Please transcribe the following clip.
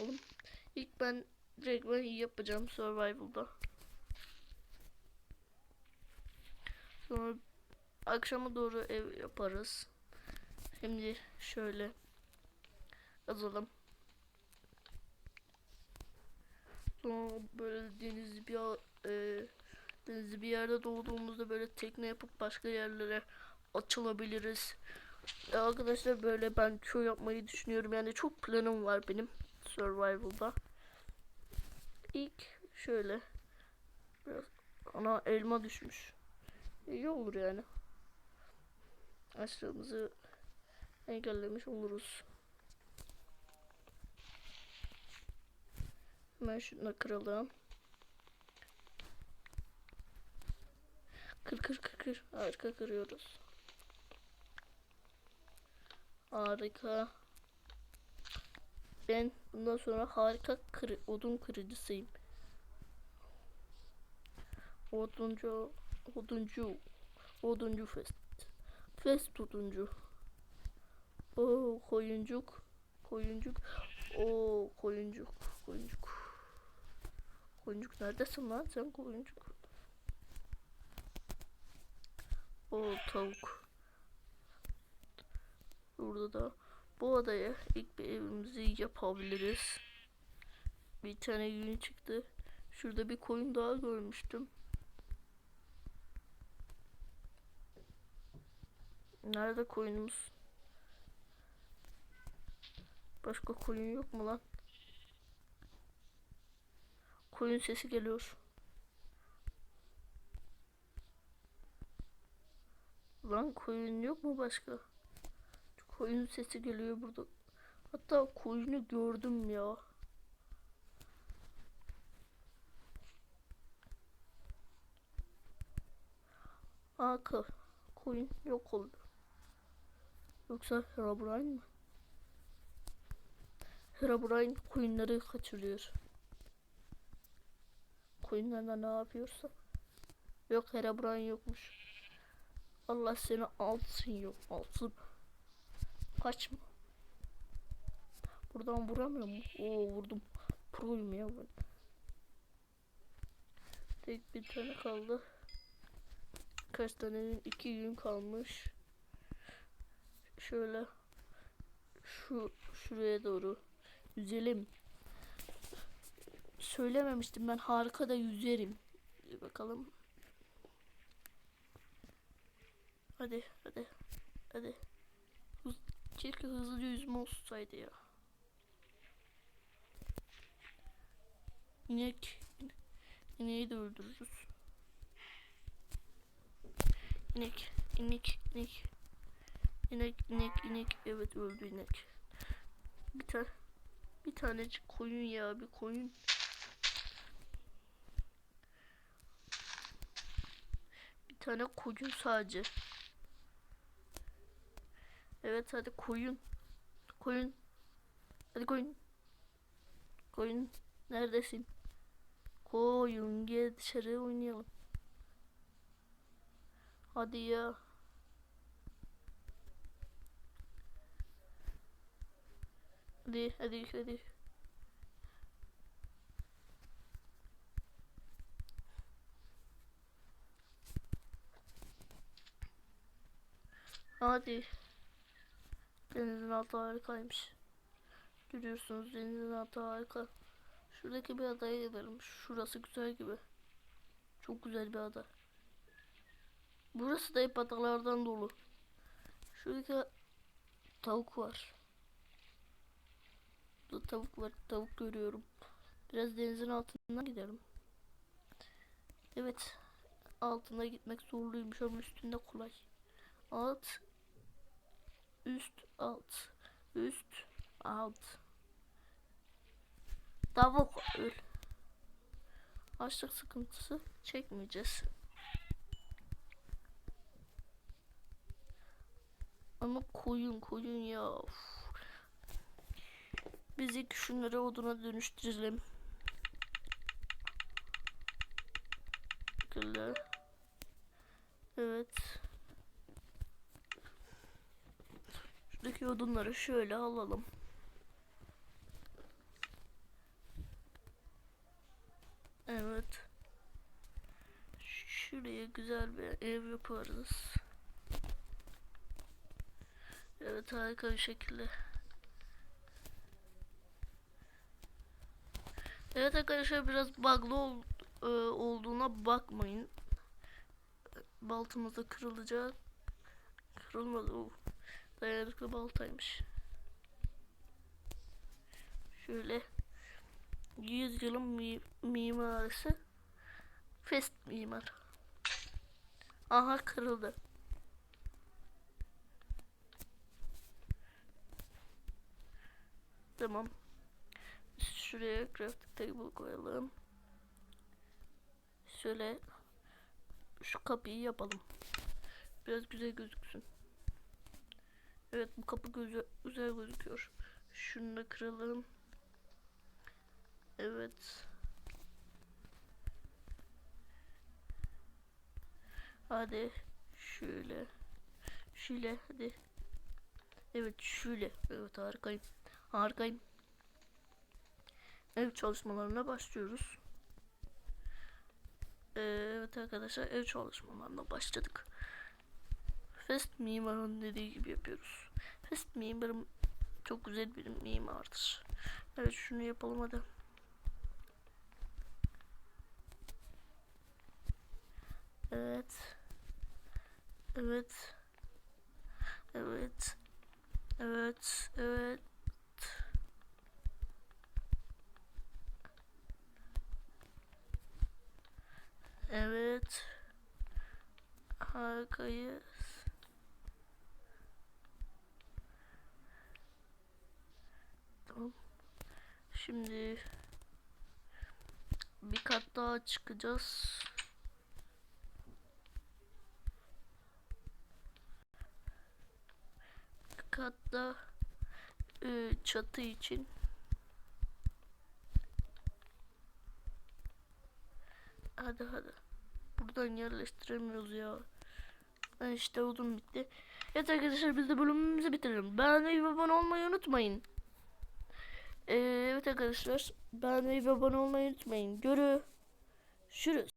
yapalım. İlk ben direkt ben yapacağım survival'da. Sonra akşama doğru ev yaparız. Şimdi şöyle yazalım. Sonra böyle deniz bir e, denizli bir yerde doğduğumuzda böyle tekne yapıp başka yerlere açılabiliriz. E, arkadaşlar böyle ben köy yapmayı düşünüyorum. Yani çok planım var benim survival'da. İlk şöyle biraz ana elma düşmüş. İyi olur yani. Açlığımızı engellemiş oluruz. Hemen şunu da kıralım. Kır kır kır kır. Harika kırıyoruz. Harika. Ben bundan sonra harika kırı, odun kırıcısıyım. Oduncu, oduncu, oduncu fest. Fest oduncu. Oo koyuncuk, koyuncuk. Oo koyuncuk, koyuncuk. Koyuncuk neredesin lan sen koyuncuk? O tavuk. Burada da bu adaya ilk bir evimizi yapabiliriz. Bir tane yün çıktı. Şurada bir koyun daha görmüştüm. Nerede koyunumuz? Başka koyun yok mu lan? Koyun sesi geliyor. Lan koyun yok mu başka? Koyun sesi geliyor burada. Hatta koyunu gördüm ya. Aka koyun yok oldu. Yoksa Herobrine mi? Herobrine koyunları kaçırıyor. Koyunlarla ne yapıyorsa. Yok Herobrine yokmuş. Allah seni alsın yok alsın. Kaçma. Buradan vuramıyor mu? Oo vurdum. Proyum ya ben. Tek bir tane kaldı. Kaç tane iki gün kalmış. Şöyle şu şuraya doğru yüzelim. Söylememiştim ben harika da yüzerim. Bir bakalım. Hadi hadi hadi. Keşke hızlı yüzme olsaydı ya. İnek. İneği de öldürürüz. İnek, inek, inek. İnek, inek, inek. Evet öldü inek. Bir tane bir tanecik koyun ya bir koyun. Bir tane koyun sadece. Evet hadi koyun. Koyun. Hadi koyun. Koyun neredesin? Koyun gel dışarı oynayalım. Hadi ya. Hadi hadi hadi. Hadi. Denizin altı harikaymış. Görüyorsunuz denizin altı harika. Şuradaki bir adaya gidelim. Şurası güzel gibi. Çok güzel bir ada. Burası da hep adalardan dolu. Şuradaki tavuk var. Burada tavuk var. Tavuk görüyorum. Biraz denizin altından gidelim. Evet. Altına gitmek zorluymuş ama üstünde kolay. Alt. Üst. Alt. Üst. Alt. Tavuk öl. Açlık sıkıntısı çekmeyeceğiz. Ama koyun koyun ya. Biz ilk şunları oduna dönüştürelim. Şöyle. Şu odunları şöyle alalım. Evet. Şuraya güzel bir ev yaparız. Evet harika bir şekilde. Evet arkadaşlar biraz bug'lı ol, e, olduğuna bakmayın. Baltamız da kırılacak. Kırılmadı. Oh. Dayanıklı baltaymış. Şöyle 100 yılın mi mimarisi Fest mimar. Aha kırıldı. Tamam. Şuraya crafting table koyalım. Şöyle şu kapıyı yapalım. Biraz güzel gözüksün. Evet bu kapı güzel, güzel gözüküyor. Şunu da kıralım. Evet. Hadi şöyle. Şöyle hadi. Evet şöyle. Evet harikayım. Harikayım. Ev çalışmalarına başlıyoruz. Ee, evet arkadaşlar ev çalışmalarına başladık. Fest mimarın dediği gibi yapıyoruz. Fest mimarım çok güzel bir mimardır. Evet şunu yapalım hadi. Evet. Evet. Evet. Evet. Evet. Evet. Harikayız. Tamam. Şimdi bir kat daha çıkacağız. Bir kat daha e, çatı için. Hadi hadi. Buradan yerleştiremiyoruz ya. İşte odun bitti. Evet arkadaşlar biz de bölümümüzü bitirelim. Beğenmeyi ve abone olmayı unutmayın. Ee, evet arkadaşlar beğenmeyi ve abone olmayı unutmayın. Görüşürüz.